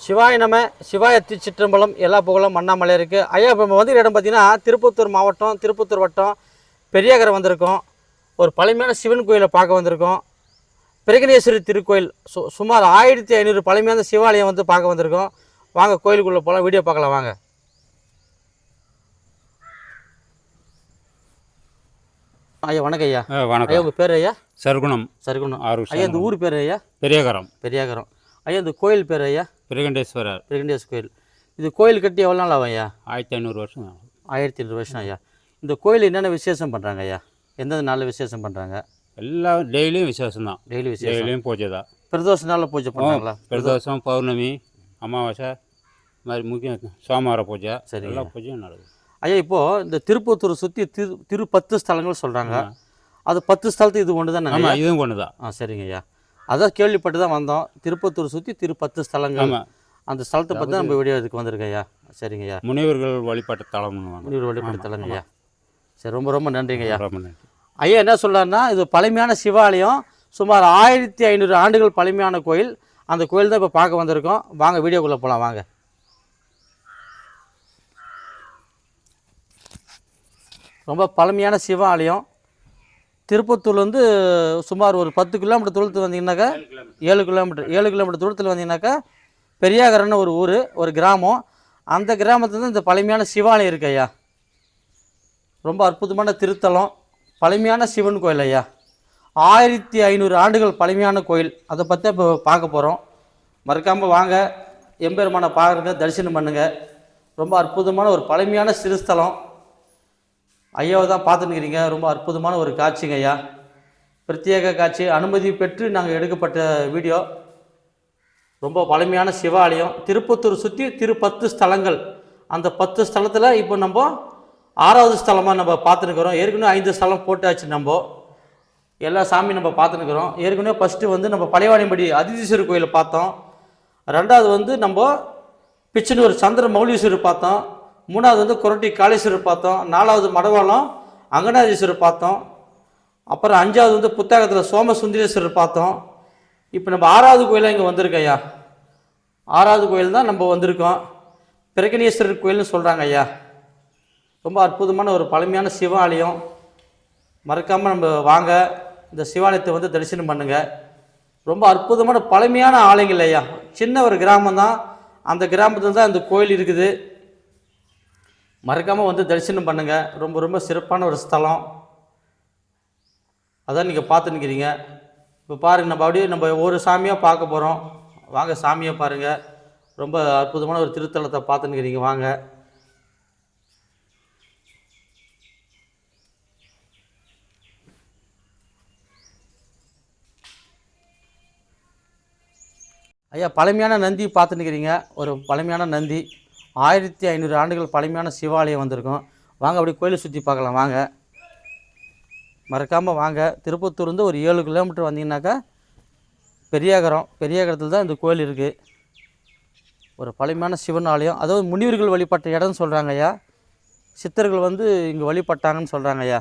சிவாய நம சிவாய திருச்சிற்றம்பலம் எல்லா புகழும் அண்ணாமலை இருக்குது ஐயா இப்போ வந்து இடம் பார்த்தீங்கன்னா திருப்பத்தூர் மாவட்டம் திருப்பத்தூர் வட்டம் பெரியாகரை வந்திருக்கோம். ஒரு பழமையான சிவன் கோயிலை பார்க்க வந்திருக்கோம். பிரகனேஸ்வரி திருக்கோயில் சு சுமார் ஆயிரத்தி ஐநூறு பழமையான சிவாலயம் வந்து பார்க்க வந்திருக்கோம். வாங்க கோயிலுக்குள்ளே போகலாம் வீடியோ பார்க்கலாம் வாங்க. ஐயா வணக்கம் ஐயா. ஆ, ஐயா வணக்கம் உங்கள் பேர் ஐயா? சர்க்குணம். சரிக்கணும். ஐயா இந்த ஊர் பேர் ஐயா? பெரியகரம். பெரியாகரம். ஐயா இந்த கோயில் பேர் ஐயா? பிரகண்டேஸ்வரர். பிரகண்டேஸ் கோயில். இது கோயில் கட்டி எவ்வளோ நாள் ஆகும் ஐயா? ஆயிரத்தி ஐநூறு வருஷம் ஆகும். ஆயிரத்தி ஐநூறு வருஷம் ஐயா. இந்த கோயில் என்னென்ன விசேஷம் பண்ணுறாங்க ஐயா? எந்தெந்த நாளில் விசேஷம் பண்ணுறாங்க எல்லாம் டெய்லியும் விசேஷம் தான் டெய்லி விசேஷம். டெய்லியும் பூஜை தான் பிரதோஷ நாளில் பூஜை பண்ணுறாங்களா பிரதோஷம் பௌர்ணமி அமாவாசை இது மாதிரி முக்கியம் சோமவார பூஜை. சரிங்க. எல்லா பூஜையும் நடக்குது ஐயா இப்போது இந்த திருப்பத்தூரை சுற்றி திரு திரு பத்து ஸ்தலங்கள் சொல்கிறாங்க அது பத்து ஸ்தலத்து இது ஒன்று தானே ஆமாம் இதுவும் கொண்டு தான் ஆ சரிங்க ஐயா. அதான் கேள்விப்பட்டு தான் வந்தோம். திருப்பத்தூர் சுற்றி திரு பத்து ஸ்தலங்கள். அந்த ஸ்தலத்தை பற்றி நம்ம வீடியோ இதுக்கு வந்திருக்கோம் ஐயா. சரிங்க ஐயா. முனிவர்கள் வழிபாட்டு தலம்னுவாங்க முனிவர் வழிபடுத்தலங்க ஐயா. சரி ரொம்ப ரொம்ப நன்றிங்க ஐயா. ரொம்ப நன்றி. ஐயா என்ன சொல்றாருன்னா இது பழமையான சிவாலயம். சுமார் ஆயிரத்தி ஐநூறு ஆண்டுகள் பழமையான கோயில். அந்த கோயில் தான் இப்போ பார்க்க வந்திருக்கோம். வாங்க வீடியோக்குள்ளே போகலாம் வாங்க. ரொம்ப பழமையான சிவாலயம். திருப்பத்தூர்லேருந்து சுமார் ஒரு பத்து கிலோமீட்டர் தூரத்தில் வந்தீங்கன்னாக்கா ஏழு கிலோமீட்டர். ஏழு கிலோமீட்டர் தூரத்தில் வந்தீங்கன்னாக்கா பெரியாகரன்னு ஒரு ஊர் ஒரு கிராமம். அந்த கிராமத்துல தான் இந்த பழமையான சிவாலயம் இருக்கு ஐயா. ரொம்ப அற்புதமான திருத்தலம். பழமையான சிவன் கோயில் ஐயா. ஆயிரத்தி ஐநூறு ஆண்டுகள் பழமையான கோயில். அதை பற்றி இப்போ பார்க்க போகிறோம் மறக்காமல் வாங்க. எம்பெருமானை பாருங்க தரிசனம் பண்ணுங்க. ரொம்ப அற்புதமான ஒரு பழமையான சிறுஸ்தலம் ஐயாவை தான் பார்த்துன்னுக்கிறீங்க. ரொம்ப அற்புதமான ஒரு காட்சிங்க ஐயா. பிரத்யேக காட்சி. அனுமதி பெற்று நாங்கள் எடுக்கப்பட்ட வீடியோ. ரொம்ப பழமையான சிவாலயம். திருப்பத்தூர் சுற்றி திரு பத்து ஸ்தலங்கள். அந்த பத்து ஸ்தலத்தில் இப்போ நம்ம ஆறாவது ஸ்தலமாக நம்ம பார்த்துருக்குறோம் ஏற்கனவே ஐந்து ஸ்தலம் போட்டாச்சு நம்ம. எல்லா சாமி நம்ம பார்த்துருக்குறோம் ஏற்கனவே ஃபஸ்ட்டு வந்து நம்ம பழையவாணிபடி அதிதீஸ்வரர் கோயிலை பார்த்தோம். ரெண்டாவது வந்து நம்ம பிச்சனூர் சந்திர மௌலீஸ்வரர் பார்த்தோம். மூணாவது வந்து கொரட்டி காளீஸ்வரர் பார்த்தோம். நாலாவது மடவாளம் அங்கநாதீஸ்வரர் பார்த்தோம். அப்புறம் அஞ்சாவது வந்து புத்தகத்தில் சோமசுந்தரேஸ்வரர் பார்த்தோம். இப்போ நம்ம ஆறாவது கோயிலாக இங்கே வந்திருக்கோம் ஐயா. ஆறாவது கோயில் தான் நம்ம வந்திருக்கோம். பிரகனேஸ்வரர் கோயில்னு சொல்கிறாங்க ஐயா. ரொம்ப அற்புதமான ஒரு பழமையான சிவாலயம். மறக்காமல் நம்ம வாங்க. இந்த சிவாலயத்தை வந்து தரிசனம் பண்ணுங்கள் ரொம்ப அற்புதமான பழமையான ஆலயங்கள் ஐயா. சின்ன ஒரு கிராமம் தான் அந்த கிராமத்தில் தான் இந்த கோயில் இருக்குது. மறக்காமல் வந்து தரிசனம் பண்ணுங்க. ரொம்ப ரொம்ப சிறப்பான ஒரு ஸ்தலம். அதான் நீங்கள் பார்த்து நிற்கிறீங்க இப்போ பாருங்கள் நம்ம அப்படியே நம்ம ஒவ்வொரு சாமியாக பார்க்க போகிறோம் வாங்க சாமியை பாருங்கள் ரொம்ப அற்புதமான ஒரு திருத்தலத்தை பார்த்து நிற்கிறீங்க வாங்க. ஐயா பழமையான நந்தி பார்த்து நிற்கிறீங்க ஒரு பழமையான நந்தி. ஆயிரத்தி ஐநூறு ஆண்டுகள் பழமையான சிவாலயம் வந்திருக்கும். வாங்க அப்படியே கோயிலை சுற்றி பார்க்கலாம். வாங்க. மறக்காமல் வாங்க. திருப்பத்தூர்லேருந்து ஒரு ஏழு கிலோமீட்டர் வந்தீங்கன்னாக்கா பெரியாகரம் பெரியாகரத்தில் தான் இந்த கோயில் இருக்குது ஒரு பழமையான சிவன் ஆலயம். அதாவது முனிவர்கள் வழிபட்ட இடம்னு சொல்கிறாங்க ஐயா. சித்தர்கள் வந்து இங்கே வழிபட்டாங்கன்னு சொல்கிறாங்க ஐயா.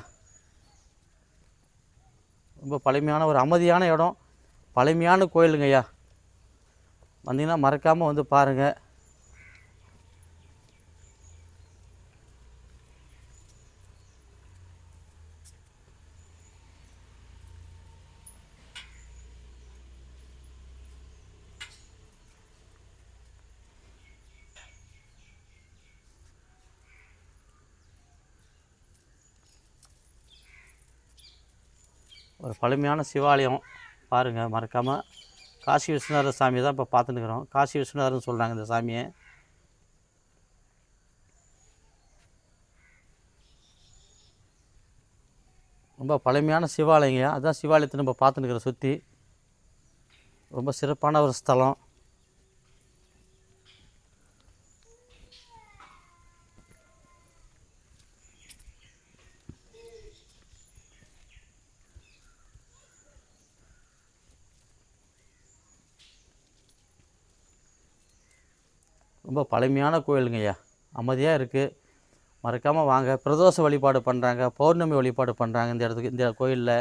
ரொம்ப பழமையான ஒரு அமைதியான இடம். பழமையான கோயிலுங்க ஐயா. வந்தீங்கன்னா மறக்காமல் வந்து பாருங்கள் ஒரு பழமையான சிவாலயம் பாருங்கள் மறக்காமல் காசி விஸ்வநாதர் சாமி தான் இப்போ பார்த்துன்னுக்குறோம். காசி விஸ்வநாதர்னு சொல்கிறாங்க இந்த சாமியை. ரொம்ப பழமையான சிவாலயங்க. அதுதான் சிவாலயத்தை நம்ம பார்த்துன்னுக்குறோம் சுற்றி ரொம்ப சிறப்பான ஒரு ஸ்தலம். ரொம்ப பழமையான கோயிலுங்க ஐயா அமைதியாக இருக்குது மறக்காமல் வாங்க. பிரதோஷ வழிபாடு பண்ணுறாங்க பௌர்ணமி வழிபாடு பண்ணுறாங்க இந்த இடத்துக்கு இந்த கோயிலில்.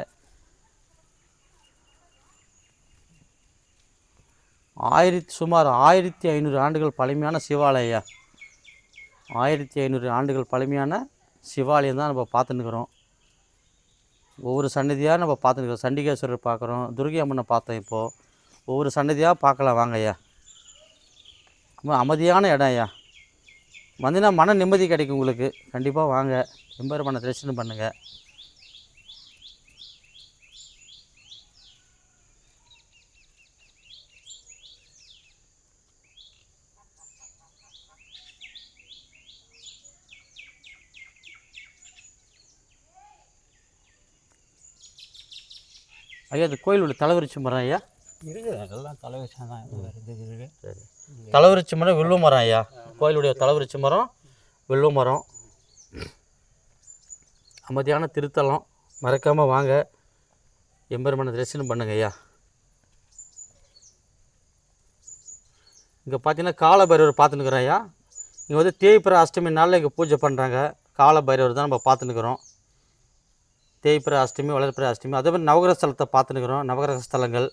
ஆயிரத்தி சுமார் ஆயிரத்தி ஐநூறு ஆண்டுகள் பழமையான சிவாலயா ஆயிரத்தி ஐநூறு ஆண்டுகள் பழமையான சிவாலயம் தான் நம்ம பார்த்துன்னுக்குறோம். ஒவ்வொரு சன்னதியாக நம்ம பார்த்துருக்கோம் சண்டிகேஸ்வரர் பார்க்குறோம். துர்கை அம்மனை பார்த்தோம் இப்போது ஒவ்வொரு சன்னதியாக பார்க்கலாம். வாங்க ஐயா ரொம்ப அமைதியான இடம் ஐயா. வந்தீங்கன்னா மன நிம்மதி கிடைக்கும் உங்களுக்கு. கண்டிப்பாக வாங்க. எம்பெருமான தரிசனம் பண்ணுங்கள் ஐயா இந்த கோயிலோட தலைவரிச்சி மரம் ஐயா. இருக்குது. எல்லாம் தலைவச்சம் தான் இருக்குது சரி. தலைவரிச்சி மரம் வில்வ மரம் ஐயா. கோயிலுடைய தலைவரிச்சி மரம் வில்வ மரம். அமைதியான திருத்தலம். மறக்காமல் வாங்க. எம்பெருமான தரிசனம் பண்ணுங்க ஐயா. இங்கே பார்த்தீங்கன்னா காலபைரவர் பார்த்துன்னுக்குறோம் ஐயா. இங்கே வந்து தேய்பிர அஷ்டமி நாளில் இங்கே பூஜை பண்ணுறாங்க காலபைரவர் தான் நம்ம பார்த்துன்னுக்குறோம். தேய்பிர அஷ்டமி வளர்பிற அஷ்டமி அதே மாதிரி நவகிரக ஸ்தலத்தை பார்த்துன்னுக்குறோம். நவகிரக ஸ்தலங்கள்.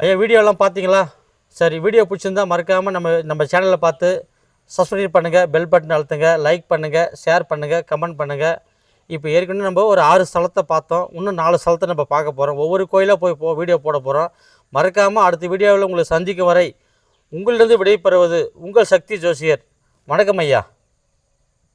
ஐயா வீடியோலாம் பார்த்தீங்களா சரி வீடியோ பிடிச்சிருந்தா மறக்காமல் நம்ம நம்ம சேனலை பார்த்து சப்ஸ்கிரைப் பண்ணுங்கள் பெல் பட்டன் அழுத்துங்க லைக் பண்ணுங்கள் ஷேர் பண்ணுங்கள் கமெண்ட் பண்ணுங்கள் இப்போ ஏற்கனவே நம்ம ஒரு ஆறு ஸ்தலத்தை பார்த்தோம். இன்னும் நாலு ஸ்தலத்தை நம்ம பார்க்க போகிறோம் ஒவ்வொரு கோயிலாக போய் போ வீடியோ போட போகிறோம் மறக்காமல் அடுத்த வீடியோவில் உங்களை சந்திக்கும் வரை உங்களிடம் விடைபெறுவது உங்கள் சக்தி ஜோசியர். வணக்கம் ஐயா.